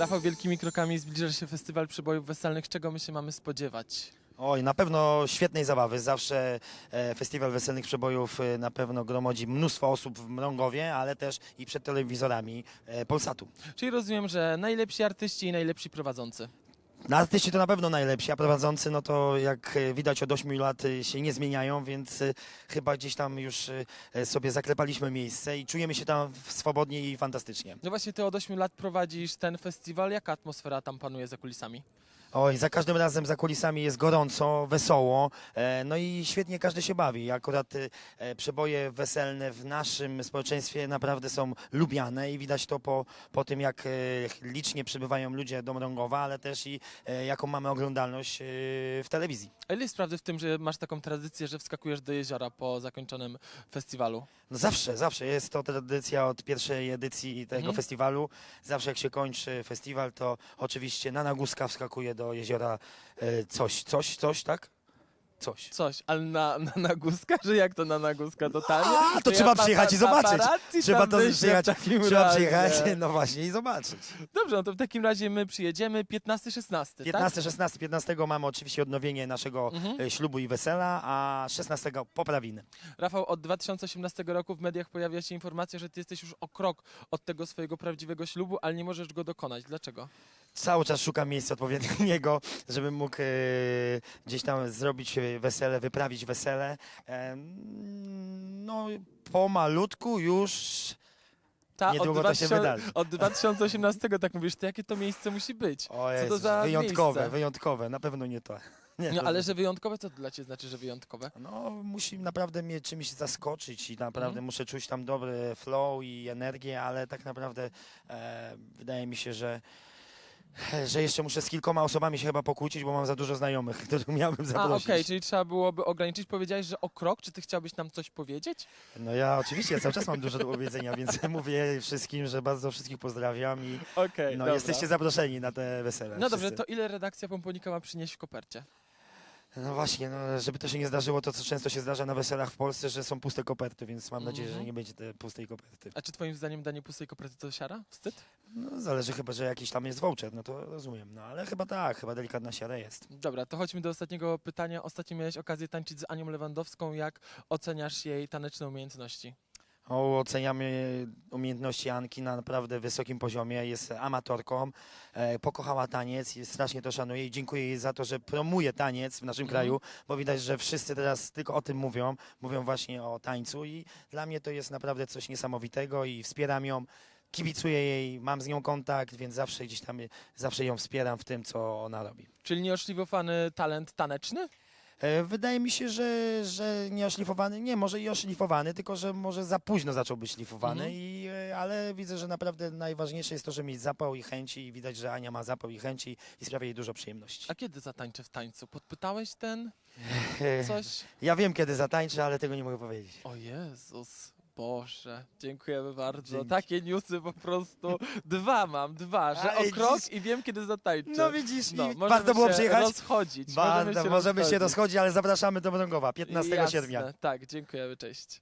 Rafał, wielkimi krokami zbliża się festiwal przebojów weselnych. Czego my się mamy spodziewać? Oj, na pewno świetnej zabawy. Zawsze e, Festiwal Weselnych Przebojów e, na pewno gromodzi mnóstwo osób w Mrągowie, ale też i przed telewizorami e, Polsatu. Czyli rozumiem, że najlepsi artyści i najlepsi prowadzący. Na artyści to na pewno najlepsi, a prowadzący, no to jak e, widać od 8 lat e, się nie zmieniają, więc e, chyba gdzieś tam już sobie zaklepaliśmy miejsce i czujemy się tam swobodnie i fantastycznie. No właśnie, ty od 8 lat prowadzisz ten festiwal. Jaka atmosfera tam panuje za kulisami? Oj, za każdym razem za kulisami jest gorąco, wesoło, e, no i świetnie każdy się bawi. Akurat e, przeboje weselne w naszym społeczeństwie naprawdę są lubiane i widać to po, po tym, jak e, licznie przybywają ludzie do Mrągowa, ale też i e, jaką mamy oglądalność e, w telewizji. A ile jest prawdy w tym, że masz taką tradycję, że wskakujesz do jeziora po zakończonym festiwalu? No zawsze, zawsze jest to tradycja od pierwszej edycji tego Mhm. festiwalu. Zawsze jak się kończy festiwal, to oczywiście na Naguska wskakuje do jeziora e, coś, coś, coś, tak? Coś. Coś, ale na, na nagózka? Że jak to na nagózka? Totalnie? A, to trzeba przyjechać i zobaczyć. Trzeba to przyjechać, trzeba przyjechać, no właśnie i zobaczyć. Dobrze, no to w takim razie my przyjedziemy 15-16, 15, tak? 16, 15 mamy oczywiście odnowienie naszego Mhm. e, ślubu i wesela, a 16 poprawiny. Rafał, od 2018 roku w mediach pojawia się informacja, że ty jesteś już o krok od tego swojego prawdziwego ślubu, ale nie możesz go dokonać. Dlaczego? Cały czas szukam miejsca odpowiedniego, żebym mógł e, gdzieś tam zrobić e, wesele, wyprawić wesele. E, no pomalutku już Ta, niedługo to się 2000 wydarzy. Od 2018 tak mówisz, to jakie to miejsce musi być? O Co to Jezus, za wyjątkowe, miejsce? wyjątkowe, na pewno nie to. Nie, No to- ale że wyjątkowe, co to dla ciebie znaczy, że wyjątkowe? No, musi naprawdę mnie czymś zaskoczyć i naprawdę Mhm. muszę czuć tam dobry flow i energię, ale tak naprawdę e, wydaje mi się, że że jeszcze muszę z kilkoma osobami się chyba pokłócić, bo mam za dużo znajomych, których miałbym A, zaprosić. okej, czyli trzeba byłoby ograniczyć. Powiedziałeś, że o krok, czy ty chciałbyś nam coś powiedzieć? No ja oczywiście ja cały czas mam dużo do powiedzenia, więc mówię wszystkim, że bardzo wszystkich pozdrawiam i Okej, no, dobra. jesteście zaproszeni na te wesele. No dobrze, wszyscy. to ile redakcja Pomponika ma przynieść w kopercie? No właśnie, no, żeby to się nie zdarzyło, to co często się zdarza na weselach w Polsce, że są puste koperty, więc mam nadzieję, że Mhm. nie będzie tej pustej koperty. A czy twoim zdaniem danie pustej koperty to siara? Wstyd? No, zależy chyba, że jakiś tam jest voucher, no to rozumiem. No ale chyba tak, chyba delikatna siara jest. Dobra, to chodźmy do ostatniego pytania. Ostatnio miałeś okazję tańczyć z Anią Lewandowską. Jak oceniasz jej taneczne umiejętności? O, oceniamy umiejętności Anki na naprawdę wysokim poziomie. Jest amatorką, e, pokochała taniec i strasznie to szanuję i dziękuję jej za to, że promuje taniec w naszym Mhm. kraju, bo widać, że wszyscy teraz tylko o tym mówią, mówią właśnie o tańcu i dla mnie to jest naprawdę coś niesamowitego i wspieram ją. Kibicuję jej, mam z nią kontakt, więc zawsze gdzieś tam zawsze ją wspieram w tym, co ona robi. Czyli nieoszlifowany talent taneczny? E, Wydaje mi się, że, że nie oszlifowany, nie, może i oszlifowany, tylko że może za późno zaczął być szlifowany, Mhm. i, e, ale widzę, że naprawdę najważniejsze jest to, że mieć zapał i chęci i widać, że Ania ma zapał i chęci i sprawia jej dużo przyjemności. A kiedy zatańczę w tańcu? Podpytałeś ten E, coś? Ja wiem, kiedy zatańczę, ale tego nie mogę powiedzieć. O Jezus, Boże, dziękujemy bardzo. Dzięki. Takie newsy po prostu dwa mam, dwa, że Ale o krok dziś- i wiem kiedy zatańczę. No widzisz, No, i możemy warto było się przyjechać. rozchodzić. Ba, możemy się możemy się rozchodzić. rozchodzić, ale zapraszamy do Mrągowa 15 Jasne, sierpnia. Tak, dziękujemy, cześć.